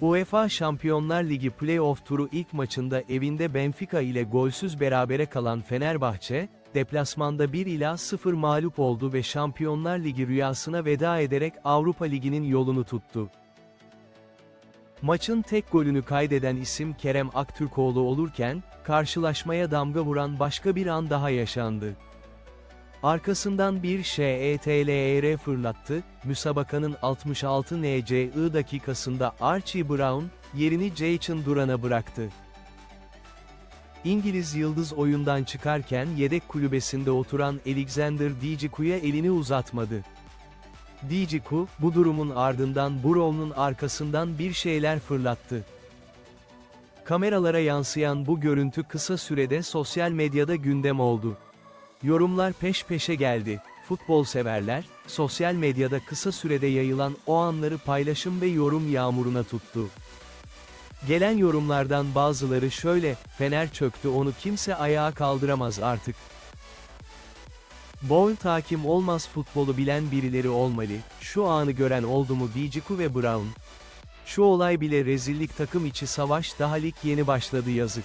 UEFA Şampiyonlar Ligi Playoff turu ilk maçında evinde Benfica ile golsüz berabere kalan Fenerbahçe, deplasmanda 1 ila 0 mağlup oldu ve Şampiyonlar Ligi rüyasına veda ederek Avrupa Ligi'nin yolunu tuttu. Maçın tek golünü kaydeden isim Kerem Aktürkoğlu olurken, karşılaşmaya damga vuran başka bir an daha yaşandı. Arkasından bir şetlr fırlattı, müsabakanın 66 NCI dakikasında Archie Brown, yerini Jason Duran'a bıraktı. İngiliz yıldız oyundan çıkarken yedek kulübesinde oturan Alexander Dijiku'ya elini uzatmadı. Dijiku, bu durumun ardından Brown'un arkasından bir şeyler fırlattı. Kameralara yansıyan bu görüntü kısa sürede sosyal medyada gündem oldu. Yorumlar peş peşe geldi. Futbol severler, sosyal medyada kısa sürede yayılan o anları paylaşım ve yorum yağmuruna tuttu. Gelen yorumlardan bazıları şöyle, Fener çöktü onu kimse ayağa kaldıramaz artık. Bol takim olmaz futbolu bilen birileri olmalı, şu anı gören oldu mu Dijiku ve Brown. Şu olay bile rezillik takım içi savaş daha lig yeni başladı yazık.